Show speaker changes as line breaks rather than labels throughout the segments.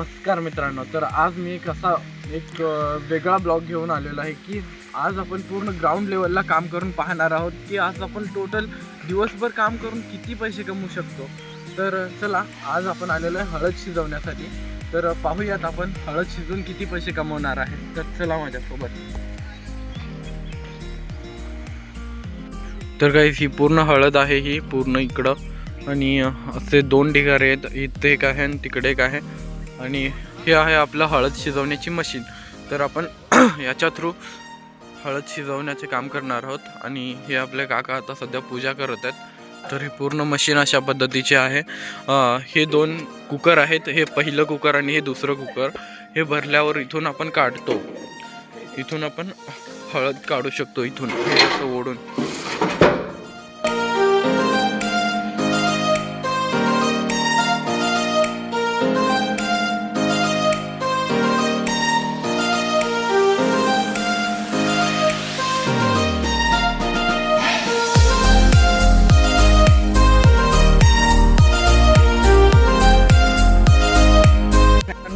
नमस्कार मित्रांनो तर आज मी कसा एक वेगळा ब्लॉग घेऊन आलेलो आहे की आज आपण पूर्ण ग्राउंड लेवलला काम करून पाहणार आहोत की आज आपण टोटल दिवसभर काम करून किती पैसे कमवू शकतो. तर चला आज आपण आलेलो आहे हळद शिजवण्यासाठी. तर पाहूयात आपण हळद शिजवून किती पैसे कमवणार आहे. तर चला माझ्यासोबत. तर काही ही पूर्ण हळद आहे ही पूर्ण इकडं. आणि असे दोन ढिगारे आहेत. इथे एक आहे आणि तिकडे एक आहे. आणि हे आहे आपलं हळद शिजवण्याची मशीन. तर आपण याच्या थ्रू हळद शिजवण्याचे काम करणार आहोत. आणि हे आपले काका आता सध्या पूजा करत आहेत. तर हे पूर्ण मशीन अशा पद्धतीचे आहे. हे दोन कुकर आहेत. हे पहिलं कुकर आणि हे दुसरं कुकर. हे भरल्यावर इथून आपण काढतो. इथून आपण हळद काढू शकतो इथून. हे असं ओढून.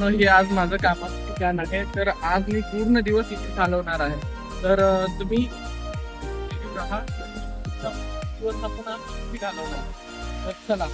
मित्रांनो, हे आज माझं कामाचं ठिकाण आहे. तर आज मी पूर्ण दिवस इथे चालवणार आहे. तर तुम्ही चालवणार दिवस आपण आज घालवणार तर चला.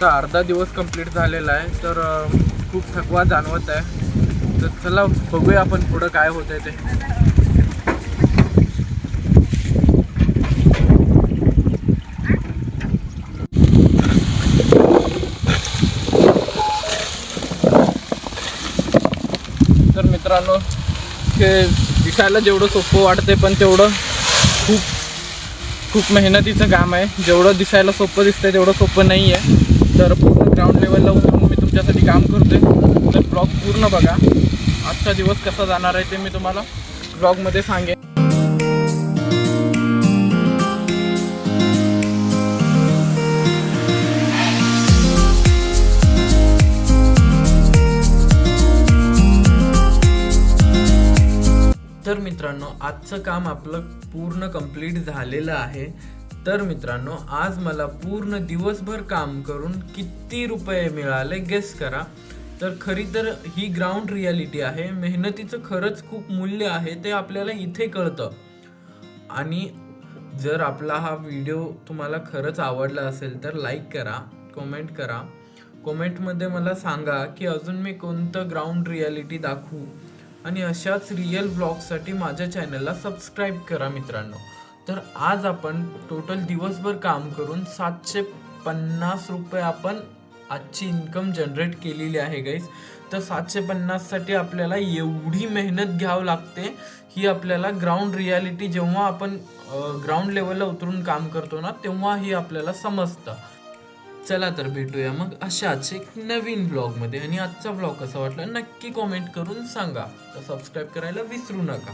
आता अर्धा दिवस कंप्लीट झालेला आहे तर खूप थकवा जाणवत आहे. तर चला बघूया आपण पुढं काय होत आहे ते. तर मित्रांनो ते दिसायला जेवढं सोपं वाटते पण तेवढं खूप खूप मेहनतीचं काम आहे. जेवढं दिसायला सोपं दिसतंय तेवढं सोपं नाही आहे तर पूर्ण ग्राउंड लेवलला उतरून मी तुमच्यासाठी काम करतोय. तर ब्लॉग पूर्ण बघा. आजचा दिवस कसा जाणार आहे ते मी तुम्हाला ब्लॉगमध्ये सांगेन. तर मित्रांनो आजचं काम आपलं पूर्ण कंप्लीट झालेलं आहे. तर मित्रांनो आज मला पूर्ण दिवसभर काम करून किती रुपये मिळाले गेस करा. तर खरी तर ही ग्राउंड रियालिटी आहे. मेहनतीचं खरंच खूप मूल्य आहे ते आपल्याला इथे कळतं. आणि जर आपला हा व्हिडिओ तुम्हाला खरंच आवडला असेल तर लाईक करा कमेंट करा. कमेंटमध्ये मला सांगा की अजून मी कोणतं ग्राउंड रियालिटी दाखवू. आणि अशाच रिअल ब्लॉगसाठी माझ्या चॅनलला सबस्क्राईब करा मित्रांनो. तर आज आपण टोटल दिवसभर काम करून सातशे पन्नास रुपये आपण आजची इन्कम जनरेट केलेली आहे गाईज तर सातशे पन्नाससाठी आपल्याला एवढी मेहनत घ्यावं लागते. ही आपल्याला ग्राउंड रियालिटी जेव्हा आपण ग्राउंड लेवलला उतरून काम करतो ना तेव्हा ही आपल्याला समजतं. चला तर भेटूया मग अशाच एक नवीन ब्लॉगमध्ये आणि आजचा ब्लॉग कसा वाटला नक्की कॉमेंट करून सांगा. तर सबस्क्राईब करायला विसरू नका.